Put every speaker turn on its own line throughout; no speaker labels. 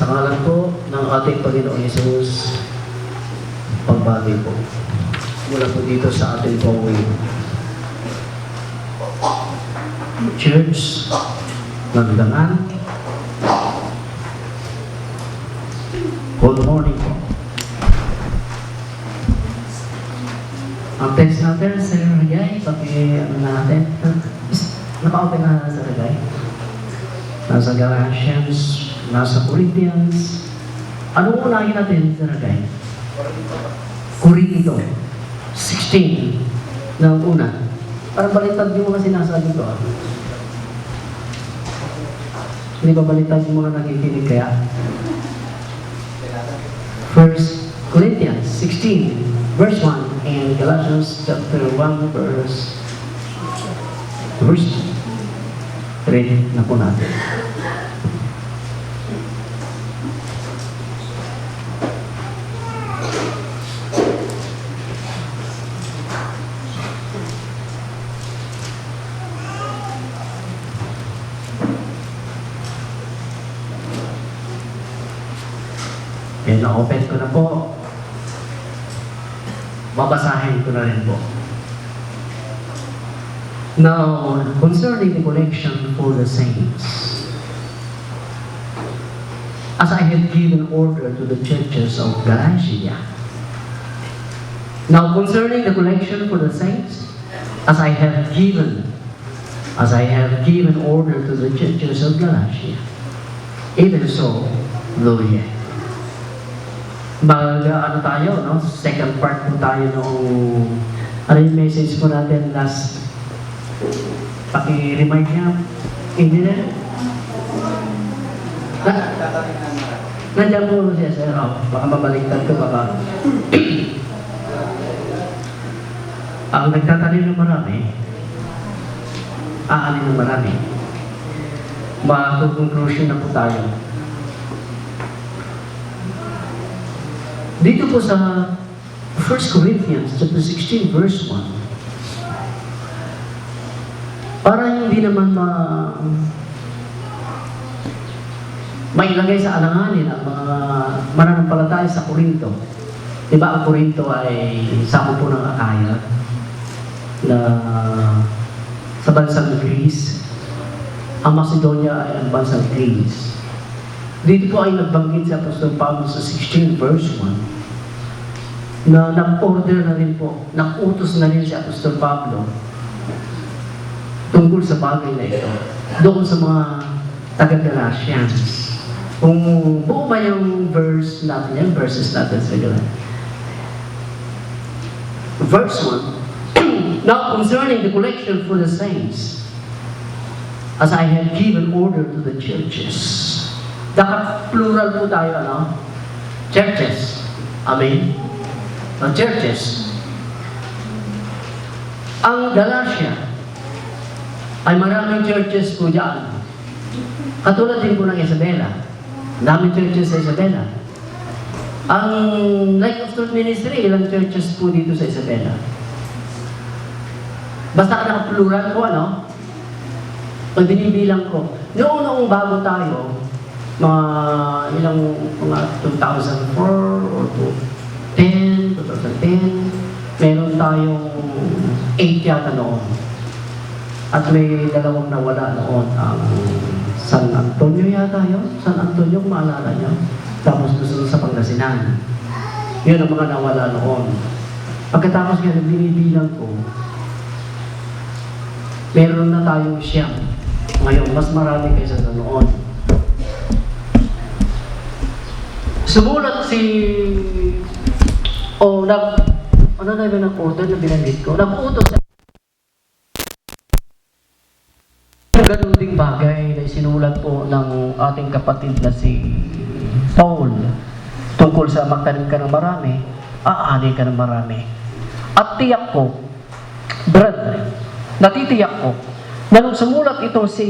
Sa ngalan po ng ating Panginoong Yesus, pagbati po. Mula po dito sa ating pong Church ng Dangan. Good morning po. Ang text natin sa Ragay, paki ano natin, naka-open na sa Ragay. Nasa Galatians, nasa Corinthians. Anong unahin natin sa Ragay? Corinto. 16 na una. Parang baliktad yung mga sinasabi ko. ah. Hindi ba baliktad yung mga nakikinig kaya? First Corinthians 16, verse 1, and Galatians chapter 1, verse verse 2. Read na po natin. Na-open ko na po. Babasahin ko na rin po. Now, concerning the collection for the saints, as I have given order to the churches of Galatia. Now, concerning the collection for the saints, as I have given, as I have given order to the churches of Galatia, even so, Gloria. Mag, ano tayo, no? Second part po tayo nung, ano yung message po natin last, paki-remind niya, engineer? Na, nandiyan po siya, sir. Oh, baka mabaliktad ko, baka. Ang nagtatanim ng marami, aanin ng marami. Mag-conclusion na po tayo. Dito po sa 1 Corinthians chapter 16 verse 1 para hindi naman ma mailagay sa alanganin ang mga mananampalataya sa Korinto. Di ba ang Korinto ay sako po ng Akaya na sa bansang Greece. Ang Macedonia ay ang bansang Greece. Dito po ay nagbanggit si Apostol Pablo sa 16 verse 1 na nag-order na rin po, nag-utos na rin si Apostol Pablo tungkol sa bagay na ito. Doon sa mga taga-Galatians. Kung buo ba yung verse natin yan, verses natin sa Galatians. Verse 1, Now concerning the collection for the saints, as I have given order to the churches. Dapat plural po tayo, ano? Churches. Amen? Ang churches. Ang Galatia ay maraming churches po dyan. Katulad din po ng Isabela. Daming churches sa Isabela. Ang Life of Truth Ministry, ilang churches po dito sa Isabela? Basta naka-plural po, ano? Pag binibilang ko, noong noong bago tayo, mga ilang mga 2004 or 2010, 2010, meron tayong 8 yata noon. At may dalawang nawala noon ang San Antonio yata yun. San Antonio, kung maalala nyo. Tapos gusto sa Pangasinan. Yun ang mga nawala noon. Pagkatapos nga binibilang ko, meron na tayong siyam. Ngayon, mas marami kaysa sa noon. Sumulat si... O, nag... Ano na yun ang order na binanggit ko? Nag-utos sa... Ganun ding bagay na sinulat po ng ating kapatid na si Paul tungkol sa magtanim ka ng marami, aani ka ng marami. At tiyak ko, brethren, natitiyak ko, na nung sumulat itong si,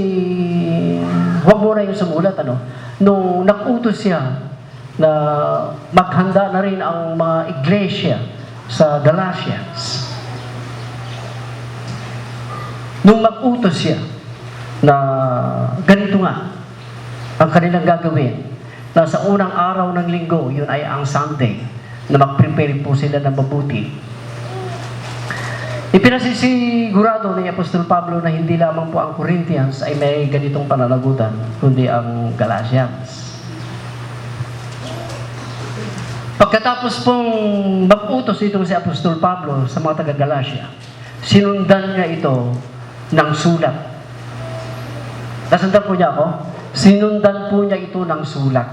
huwag mo na yung sumulat, ano, nung nakutos siya na maghanda na rin ang mga iglesia sa Galatians. Nung mag-utos siya na ganito nga ang kanilang gagawin, na sa unang araw ng linggo, yun ay ang Sunday, na mag-prepare po sila ng mabuti. Ipinasisigurado ni Apostol Pablo na hindi lamang po ang Corinthians ay may ganitong pananagutan, kundi ang Galatians. Pagkatapos pong mag-utos itong si Apostol Pablo sa mga taga-Galacia, sinundan niya ito ng sulat. Nasundan po niya ako? Sinundan po niya ito ng sulat.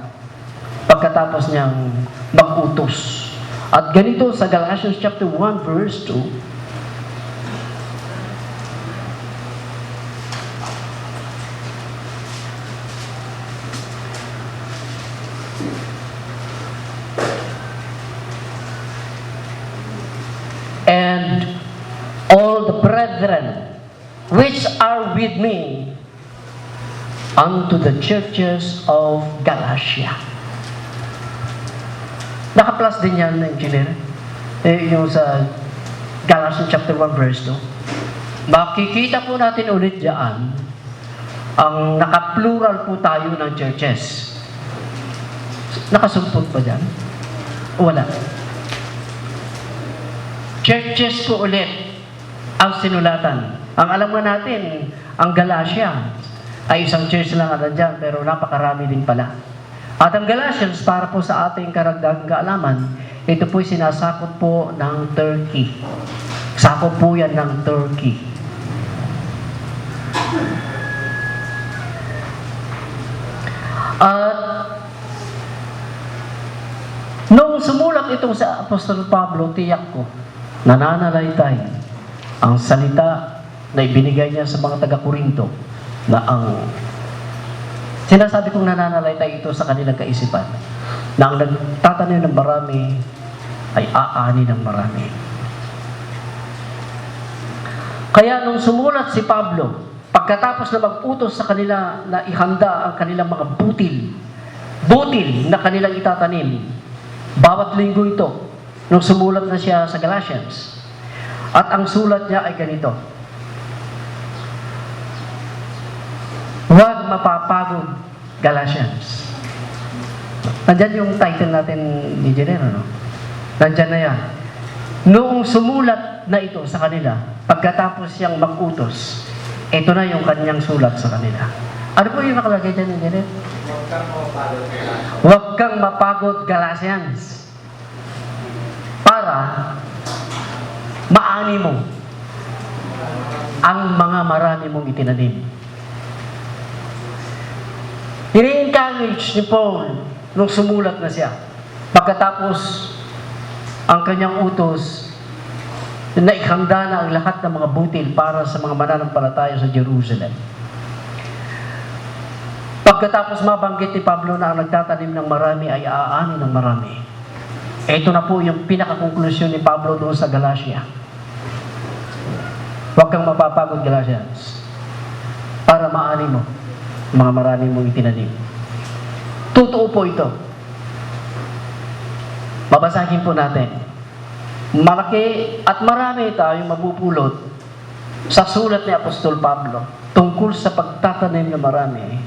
Pagkatapos niyang mag-utos. At ganito sa Galatians chapter 1 verse 2, and all the brethren which are with me unto the churches of Galatia. Naka-plus din yan, engineer. Eh, yung sa Galatians chapter 1 verse 2. Makikita po natin ulit diyan ang naka-plural po tayo ng churches. Nakasumpot pa dyan? O wala? Churches po ulit ang sinulatan. Ang alam nga natin, ang Galatia ay isang church lang ang nandyan, pero napakarami din pala. At ang Galatians, para po sa ating karagdagang kaalaman, ito po'y sinasakop po ng Turkey. Sakop po yan ng Turkey. At Nung sumulat itong sa Apostol Pablo, tiyak ko, nananalaytay ang salita na ibinigay niya sa mga taga-Korinto na ang sinasabi kong nananalaytay ito sa kanilang kaisipan na ang nagtatanim ng marami ay aani ng marami. Kaya nung sumulat si Pablo, pagkatapos na mag-utos sa kanila na ihanda ang kanilang mga butil, butil na kanilang itatanim, bawat linggo ito, nung sumulat na siya sa Galatians. At ang sulat niya ay ganito. Huwag mapapagod, Galatians. Nandyan yung title natin ni Jenner, ano? Nandyan na yan. Noong sumulat na ito sa kanila, pagkatapos siyang mag-utos, ito na yung kanyang sulat sa kanila. Ano po yung nakalagay dyan ni Jenner? Huwag kang mapagod, Galatians. Para maani mo ang mga marami mong itinanim. Ini-encourage ni Paul nung sumulat na siya. Pagkatapos ang kanyang utos na ikhanda na ang lahat ng mga butil para sa mga mananampalataya sa Jerusalem. Pagkatapos mabanggit ni Pablo na ang nagtatanim ng marami ay aani ng marami. Ito na po yung pinakakonklusyon ni Pablo doon sa Galatia. Huwag kang mapapagod, Galatians, para maani mo mga marami mong itinanim. Totoo po ito. Babasahin po natin. Malaki at marami tayong mabupulot sa sulat ni Apostol Pablo tungkol sa pagtatanim ng marami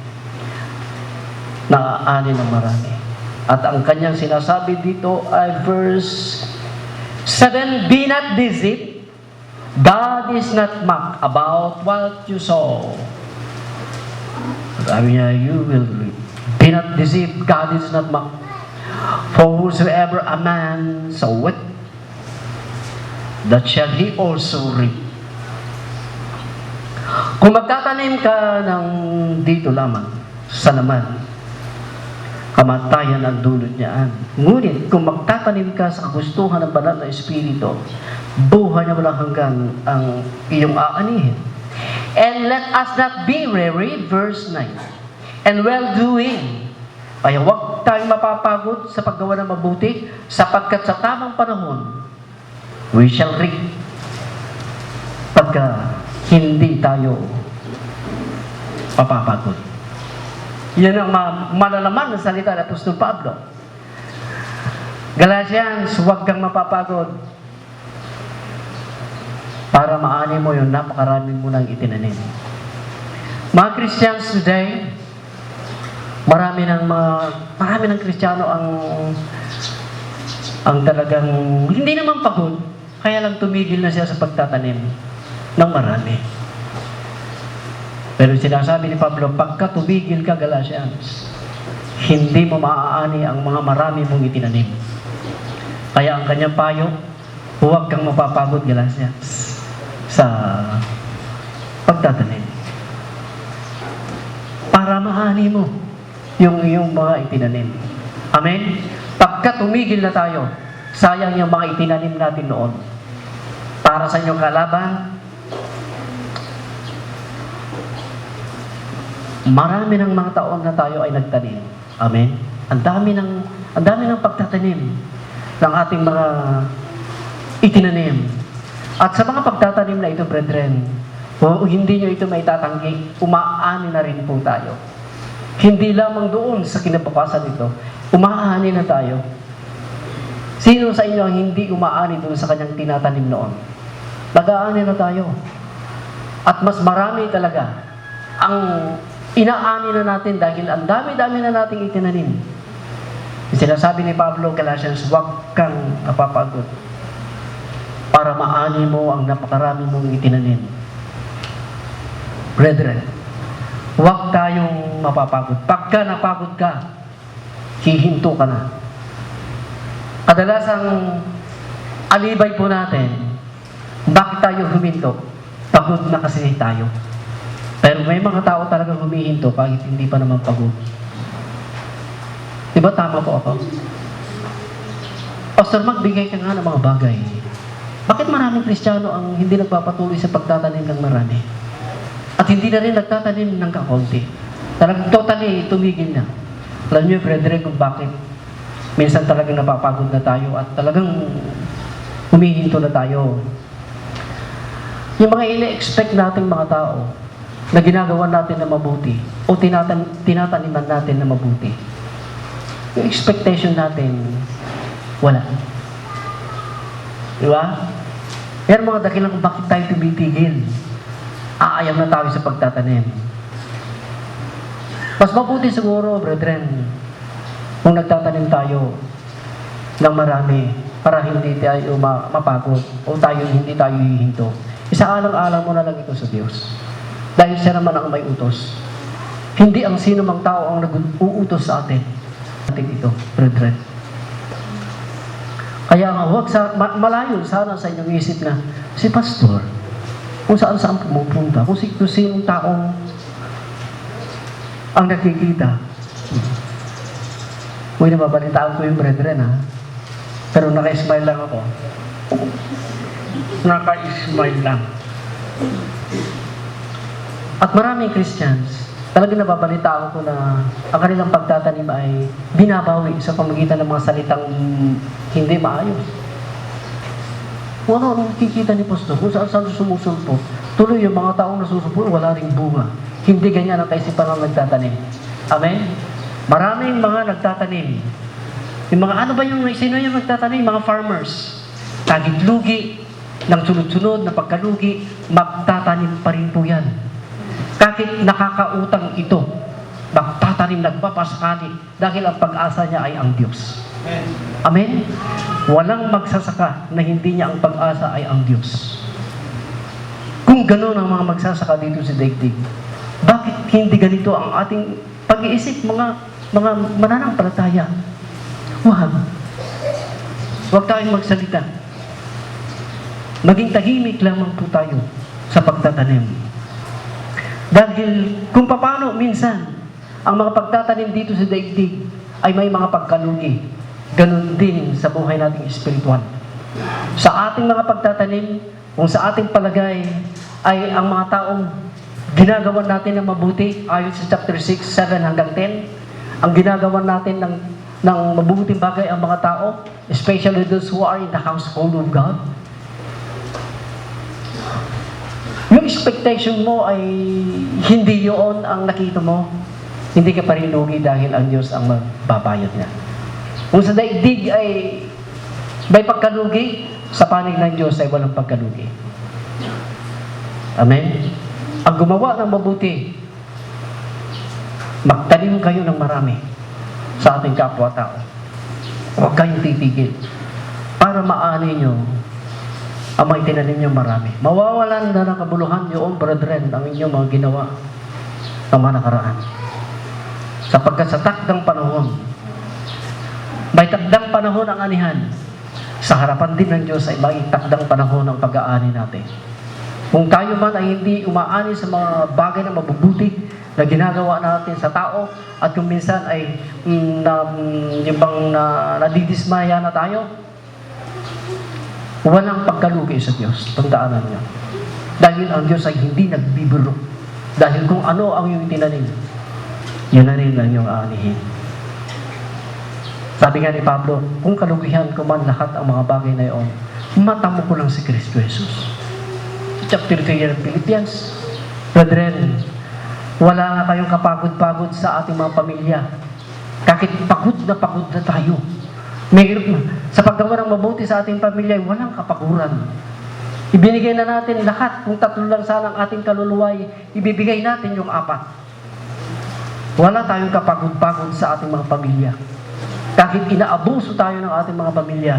na aani ng marami. At ang kanyang sinasabi dito ay verse 7, Be not deceived, God is not mocked about what you sow. Sabi niya, you will. Be not deceived, God is not mocked. For whosoever a man soweth, that shall he also reap. Kung magtatanim ka ng dito lamang, sa naman, kamatayan ang dulot niyaan. Ngunit kung magtatanim ka sa kagustuhan ng banal na Espiritu, buhay na walang hanggan ang iyong aanihin. And let us not be weary, verse 9, and well-doing. Ay huwag tayong mapapagod sa paggawa ng mabuti, sapagkat sa tamang panahon, we shall reap. Pagka hindi tayo mapapagod. Yan ang ma- malalaman ng salita ng Apostol Pablo. Galatians, huwag kang mapapagod para maani mo yung napakarami mo nang itinanim. Mga Christians today, Marami ng mga, marami ng Kristiyano ang ang talagang hindi naman pagod, kaya lang tumigil na siya sa pagtatanim ng marami. Pero sinasabi ni Pablo, pagka tumigil ka, Galatians, hindi mo maaani ang mga marami mong itinanim. Kaya ang kanyang payo, huwag kang mapapagod, Galatians, sa pagtatanim. Para maani mo yung yung mga itinanim. Amen? Pagka tumigil na tayo, sayang yung mga itinanim natin noon. Para sa inyong kalaban, marami ng mga taon na tayo ay nagtanim. Amen? Ang dami ng, ang dami ng pagtatanim ng ating mga itinanim. At sa mga pagtatanim na ito, brethren, kung hindi nyo ito may tatanggi, umaani na rin po tayo. Hindi lamang doon sa kinabukasan nito, umaani na tayo. Sino sa inyo ang hindi umaani doon sa kanyang tinatanim noon? Nag-aani na tayo. At mas marami talaga ang inaani na natin dahil ang dami-dami na nating itinanim. Sinasabi ni Pablo Galatians, huwag kang napapagod para maani mo ang napakarami mong itinanim. Brethren, huwag tayong mapapagod. Pagka napagod ka, hihinto ka na. Kadalasang alibay po natin, bakit tayo huminto? Pagod na kasi tayo. Pero may mga tao talaga humihinto kahit hindi pa naman pagod. Diba tama po ako? Pastor, magbigay ka nga ng mga bagay. Bakit maraming Kristiyano ang hindi nagpapatuloy sa pagtatanim ng marami? At hindi na rin nagtatanim ng kakonti. Talagang totally tumigil na. Alam niyo, brethren, kung bakit minsan talagang napapagod na tayo at talagang humihinto na tayo. Yung mga ine-expect nating mga tao na ginagawa natin na mabuti o tinatan tinataniman natin na mabuti. Yung expectation natin, wala. Di ba? Yan mga dakilang bakit tayo tumitigil. Aayam na tayo sa pagtatanim. Mas mabuti siguro, brethren, kung nagtatanim tayo ng marami para hindi tayo ma- mapagod o tayo hindi tayo hihinto. Isaalang-alang mo na lang ito sa Diyos. Dahil siya naman ang may utos. Hindi ang sino mang tao ang nag-uutos sa atin. Atin ito, brethren. Kaya nga, huwag sa, ma- malayo sana sa inyong isip na, si pastor, kung saan saan pumupunta, kung, si, kung sinong taong ang nakikita. Uy, nababalitaan ko yung brethren ha. Pero naka-smile lang ako. Naka-smile lang. At maraming Christians, talagang nababalitaan ko na ang kanilang pagtatanim ay binabawi sa pamagitan ng mga salitang hindi maayos. Ano anong kikita ni Pastor, kung saan saan sumusulpo, tuloy yung mga taong nasusulpo, wala ring bunga. Hindi ganyan ang kaisipan ng nagtatanim. Amen? Maraming mga nagtatanim. Yung mga ano ba yung, sino yung nagtatanim? Mga farmers. Tagit lugi, ng sunod-sunod na pagkalugi, magtatanim pa rin po yan. Kahit nakakautang ito, magtatanim nagpapasakali dahil ang pag-asa niya ay ang Diyos. Amen? Walang magsasaka na hindi niya ang pag-asa ay ang Diyos. Kung gano'n ang mga magsasaka dito sa daigdig, bakit hindi ganito ang ating pag-iisip, mga mga mananampalataya? Huwag. Huwag tayong magsalita. Maging tahimik lamang po tayo sa pagtatanim. Dahil kung paano minsan ang mga pagtatanim dito sa daigdig ay may mga pagkalugi. Ganon din sa buhay nating espiritual. Sa ating mga pagtatanim, kung sa ating palagay ay ang mga taong ginagawa natin ng mabuti, ayon sa chapter 6, 7 hanggang 10, ang ginagawa natin ng, ng mabuting bagay ang mga tao, especially those who are in the household of God, yung expectation mo ay hindi yun ang nakita mo, hindi ka pa rin lugi dahil ang Diyos ang magbabayad niya. Kung sa daigdig ay may pagkalugi, sa panig ng Diyos ay walang pagkalugi. Amen? Ang gumawa ng mabuti, Magtanim kayo ng marami sa ating kapwa-tao. Huwag kayong titigil. Para maani nyo ang may tinanim nyo marami. Mawawalan na ng kabuluhan yung brethren ang inyong mga ginawa ng mga nakaraan. Sapagkat sa takdang panahon, may takdang panahon ang anihan. Sa harapan din ng Diyos ay may takdang panahon ang pag-aani natin. Kung tayo man ay hindi umaani sa mga bagay na mabubuti na ginagawa natin sa tao at kung minsan ay mm, na, mm, yung bang na, nadidismaya na tayo, walang pagkalugi sa Diyos. Tandaanan niyo. Dahil ang Diyos ay hindi nagbibiro. Dahil kung ano ang iyong tinanim, yun na rin ang iyong aanihin. Sabi nga ni Pablo, kung kalugihan ko man lahat ang mga bagay na iyon, matamo ko lang si Kristo Jesus. Chapter 3 ng Philippians. Brethren, wala nga kayong kapagod-pagod sa ating mga pamilya. Kahit pagod na pagod na tayo. May, sa paggawa ng mabuti sa ating pamilya, walang kapaguran. Ibinigay na natin lahat. Kung tatlo lang sana ang ating kaluluway, ibibigay natin yung apat. Wala tayong kapagod-pagod sa ating mga pamilya. Kahit inaabuso tayo ng ating mga pamilya,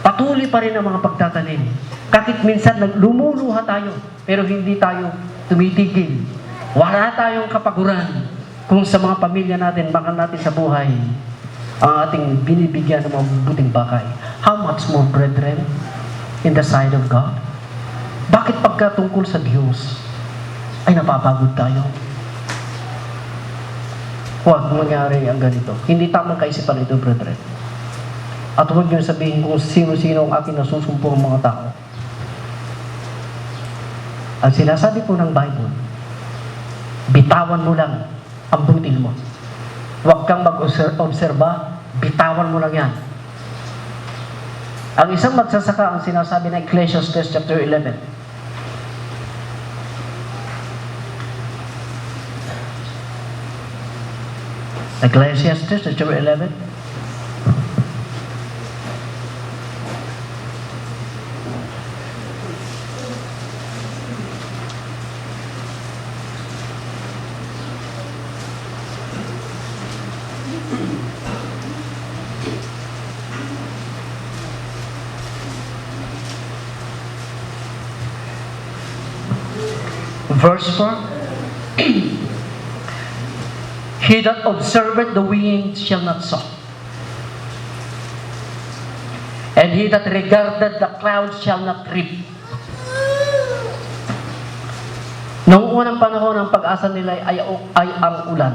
patuloy pa rin ang mga pagtatanim. Kahit minsan lumuluha tayo, pero hindi tayo tumitigil. Wala tayong kapaguran kung sa mga pamilya natin, baka natin sa buhay, ang ating binibigyan ng mga buting bakay. How much more, brethren, in the sight of God? Bakit pagka tungkol sa Diyos, ay napapagod tayo? Huwag mangyari ang ganito. Hindi tamang kaisipan ito, brethren. At huwag niyo sabihin kung sino-sino ang aking nasusumpong mga tao. Ang sinasabi po ng Bible, bitawan mo lang ang butil mo. Huwag kang mag-obserba, bitawan mo lang yan. Ang isang magsasaka ang sinasabi ng Ecclesiastes chapter 11. Ecclesiastes chapter 11. Verse 4. He that observeth the wind shall not sow. And he that regardeth the clouds shall not reap. Noong unang panahon, ang pag-asa nila ay, ay ang ulan.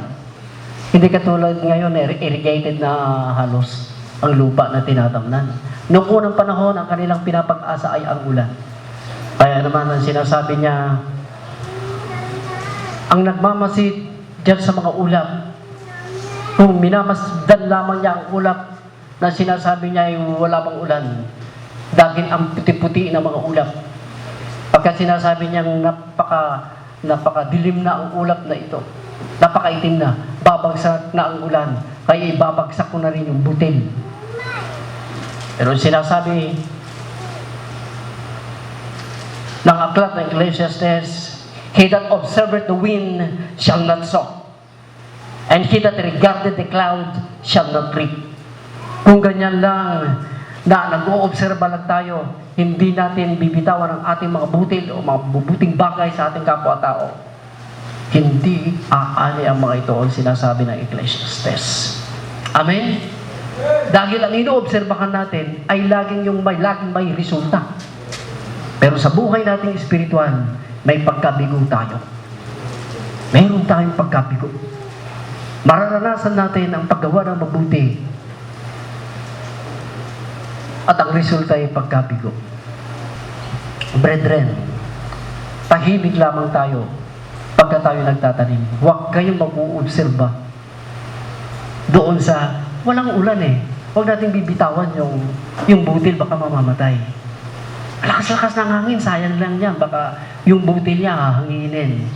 Hindi katulad ngayon, irrigated na halos ang lupa na tinatamnan. Noong unang panahon, ang kanilang pinapag-asa ay ang ulan. Kaya naman ang sinasabi niya, ang nagmamasid dyan sa mga ulap, kung minamasdan lamang niya ang ulap na sinasabi niya ay wala pang ulan, daging ang puti-puti ng mga ulap. Pagka sinasabi niyang napaka, napakadilim na ang ulap na ito, napakaitim na, babagsak na ang ulan, kaya ibabagsak ko na rin yung butil. Pero sinasabi ng aklat ng Ecclesiastes, He that observeth the wind shall not sow. And he that regardeth the cloud shall not reap. Kung ganyan lang na nag-oobserba lang tayo, hindi natin bibitawan ang ating mga butil o mga bubuting bagay sa ating kapwa-tao. Hindi aani ang mga ito ang sinasabi ng Ecclesiastes. Amen? Dahil ang inoobserbahan natin ay laging yung may laging may resulta. Pero sa buhay nating espiritual, may pagkabigo tayo. Meron tayong pagkabigo. Mararanasan natin ang paggawa ng mabuti. At ang resulta ay pagkabigo. Brethren, tahimik lamang tayo pagka tayo nagtatanim. Huwag kayong mag-uobserba doon sa walang ulan eh. Huwag nating bibitawan yung, yung butil, baka mamamatay. Lakas-lakas ng hangin, sayang lang yan. Baka yung butil niya hahanginin.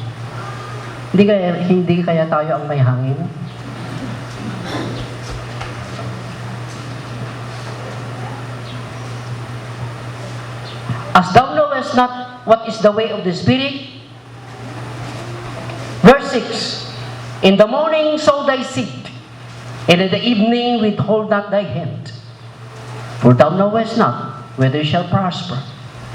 Hindi kaya, hindi kaya tayo ang may hangin? As thou knowest not what is the way of the Spirit, verse 6, In the morning sow thy seed, and in the evening withhold not thy hand. For thou knowest not whether it shall prosper,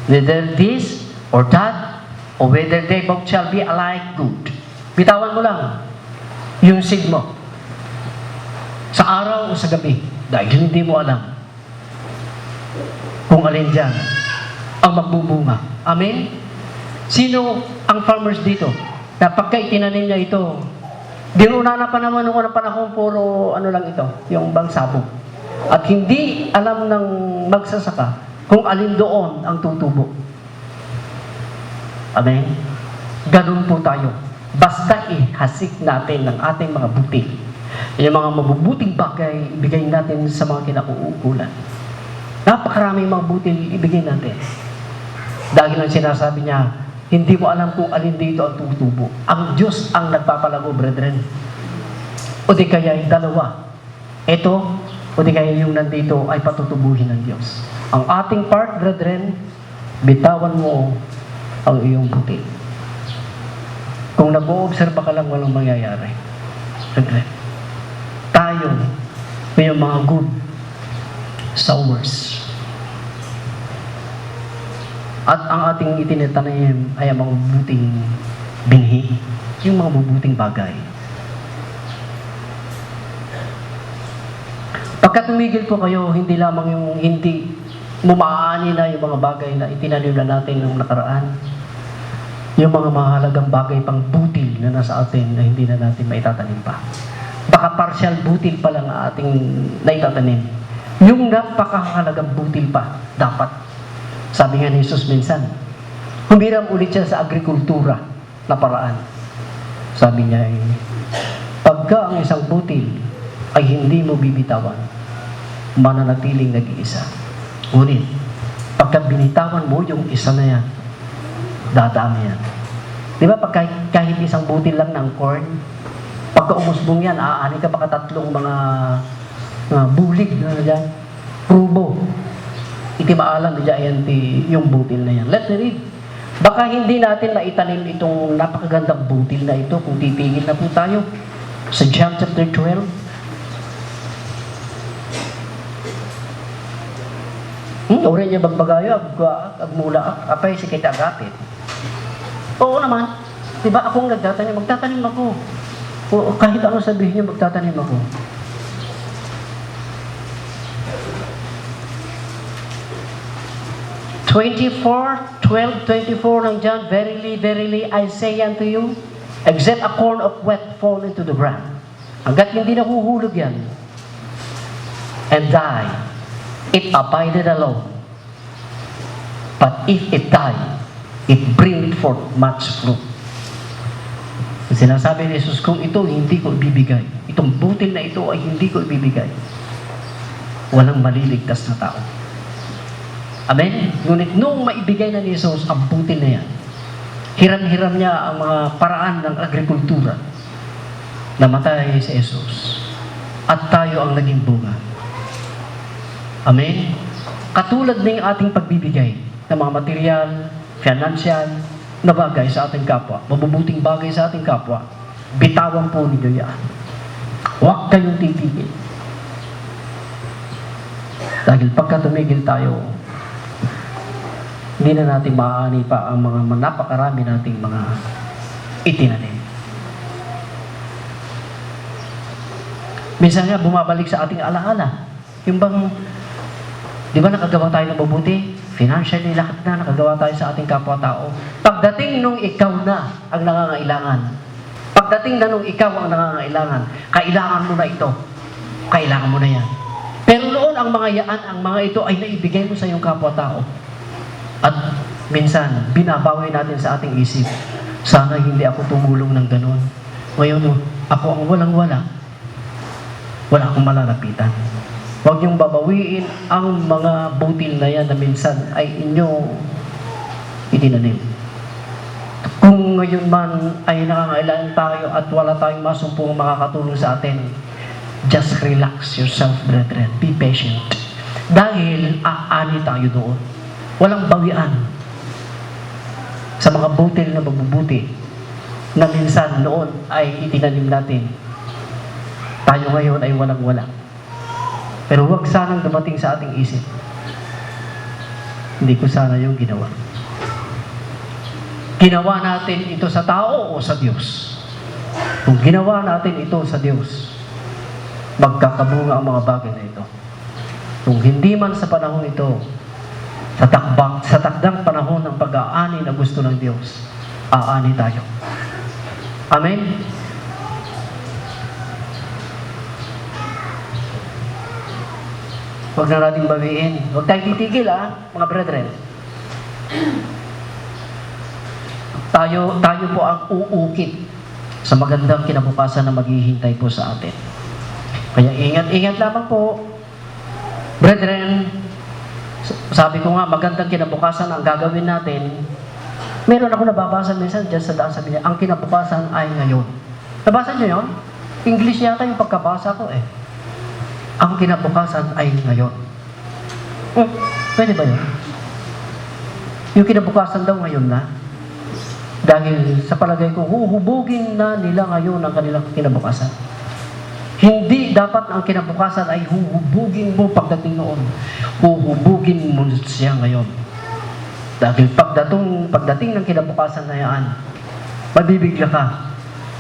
whether this or that, or whether they both shall be alike good. Bitawan mo lang yung seed mo. Sa araw o sa gabi, dahil hindi mo alam kung alin dyan ang magbubunga. Amen? Sino ang farmers dito? Na pagka itinanim niya ito, dinuna na pa naman nung unang panahon, puro ano lang ito, yung bangsabog. At hindi alam ng magsasaka kung alin doon ang tutubo. Amen? Ganun po tayo. Basta ihasik natin ng ating mga buti. Yung mga mabubuting bagay, ibigay natin sa mga kinauukulan. Napakaraming mga buti ibigay natin. Dahil ang sinasabi niya, hindi mo alam kung alin dito ang tutubo. Ang Diyos ang nagpapalago, brethren. O di kaya yung dalawa. Ito, o di kaya yung nandito ay patutubuhin ng Diyos. Ang ating part, brethren, bitawan mo ang iyong puti. Kung nag-oobserba ka lang, walang mangyayari. Brethren, tayo, may mga good sowers. At ang ating itinatanim ay ang mga mabubuting binhi, yung mga mabubuting bagay. Pagka tumigil po kayo, hindi lamang yung hindi mumaani na yung mga bagay na itinanim na natin nung nakaraan. Yung mga mahalagang bagay pang butil na nasa atin na hindi na natin maitatanim pa. Baka partial butil pa lang ang ating naitatanim. Yung napakahalagang butil pa, dapat. Sabi nga ni Jesus minsan, humiram ulit siya sa agrikultura na paraan. Sabi niya pagka ang isang butil ay hindi mo bibitawan, mananatiling nag-iisa. Ngunit, pagka binitawan mo yung isa na yan, dadami yan. Di ba pag kahit, isang butil lang ng corn, pagka umusbong yan, aani ka baka tatlong mga, mga bulig na dyan, prubo. Iti maalam di dyan yung butil na yan. Let me read. Baka hindi natin maitanim itong napakagandang butil na ito kung titigil na po tayo sa John chapter 12. Hmm, uri niya bagbagayo, ag, agmula, ag, apay si kita agapit. Oo naman. Di ba akong nagtatanim, magtatanim ako. O, kahit ano sabihin niyo, magtatanim ako. Twenty-four, twelve, twenty-four ng John, Verily, verily, I say unto you, except a corn of wheat fall into the ground. Hanggat hindi nahuhulog yan, and die, it abided alone. But if it die, it bringeth forth much fruit. Sinasabi ni Jesus, kung ito hindi ko ibibigay, itong butil na ito ay hindi ko ibibigay, walang maliligtas na tao. Amen? Ngunit nung maibigay na ni Jesus ang butil na yan, hiram-hiram niya ang mga paraan ng agrikultura, namatay si Jesus. At tayo ang naging bunga. Amen? Katulad ng ating pagbibigay ng mga material, financial, na bagay sa ating kapwa, mabubuting bagay sa ating kapwa, bitawan po ninyo yan. Huwag kayong titigil. Dahil pagka tumigil tayo, hindi na natin maaani pa ang mga napakarami nating mga itinanim. Minsan nga bumabalik sa ating alaala. Yung bang, di ba nakagawa tayo ng mabuti? Financially, lahat na nakagawa tayo sa ating kapwa-tao. Pagdating nung ikaw na ang nangangailangan, pagdating na nung ikaw ang nangangailangan, kailangan mo na ito. Kailangan mo na yan. Pero noon ang mga yaan, ang mga ito ay naibigay mo sa iyong kapwa-tao. At minsan, binabawi natin sa ating isip, sana hindi ako tumulong ng ganun. Ngayon, oh, ako ang walang-wala. Wala akong malalapitan. Huwag niyong babawiin ang mga butil na yan na minsan ay inyo itinanim. Kung ngayon man ay nangangailangan tayo at wala tayong masumpong makakatulong sa atin, just relax yourself, brethren. Be patient. Dahil aani tayo doon. Walang bawian sa mga butil na magbubuti na minsan noon ay itinanim natin. Tayo ngayon ay walang-wala. Pero huwag sanang dumating sa ating isip. Hindi ko sana yung ginawa. Ginawa natin ito sa tao o sa Diyos? Kung ginawa natin ito sa Diyos, magkakabunga ang mga bagay na ito. Kung hindi man sa panahon ito, sa takbang, sa takdang panahon ng pag-aani na gusto ng Diyos, aani tayo. Amen? Huwag na natin bawiin. Huwag tayong titigil ha, mga brethren. Tayo, tayo po ang uukit sa magandang kinabukasan na maghihintay po sa atin. Kaya ingat-ingat lamang po. Brethren, sabi ko nga, magandang kinabukasan ang gagawin natin. Meron ako nababasa minsan dyan sa daan sabi niya, ang kinabukasan ay ngayon. Nabasa niyo yun? English yata yung pagkabasa ko eh. Ang kinabukasan ay ngayon. Hmm, pwede ba yun? Yung kinabukasan daw ngayon na. Dahil sa palagay ko, huhubugin na nila ngayon ang kanilang kinabukasan. Hindi dapat ang kinabukasan ay huhubugin mo pagdating noon. Huhubugin mo siya ngayon. Dahil pagdating, pagdating ng kinabukasan na yan, mabibigla ka.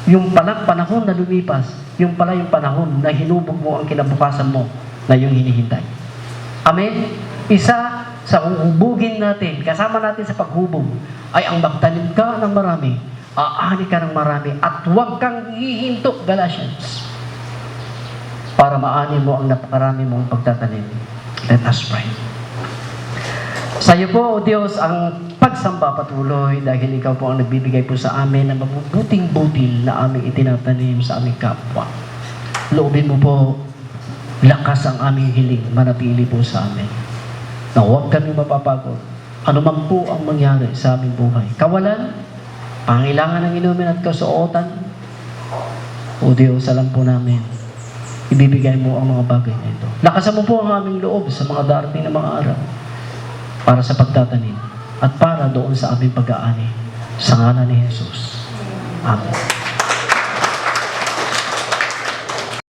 Yung palang panahon na lumipas, yung pala yung panahon na hinubog mo ang kinabukasan mo na yung hinihintay. Amen? Isa sa huhubugin natin, kasama natin sa paghubog, ay ang magtanim ka ng marami, aani ka ng marami, at huwag kang hihinto, Galatians, para maani mo ang napakarami mong pagtatanim. Let us pray. Sa iyo po, O Diyos, ang pagsamba patuloy dahil ikaw po ang nagbibigay po sa amin ng mabubuting butil na aming itinatanim sa aming kapwa. Loobin mo po, lakas ang aming hiling, manatili po sa amin. Na huwag kami mapapagod. Ano man po ang mangyari sa aming buhay. Kawalan, pangailangan ng inumin at kasuotan. O Diyos, alam po namin, ibibigay mo ang mga bagay na ito. Lakasan mo po ang aming loob sa mga darating na mga araw para sa pagtatanim at para doon sa aming pag-aani sa ngalan ni Jesus. Amen.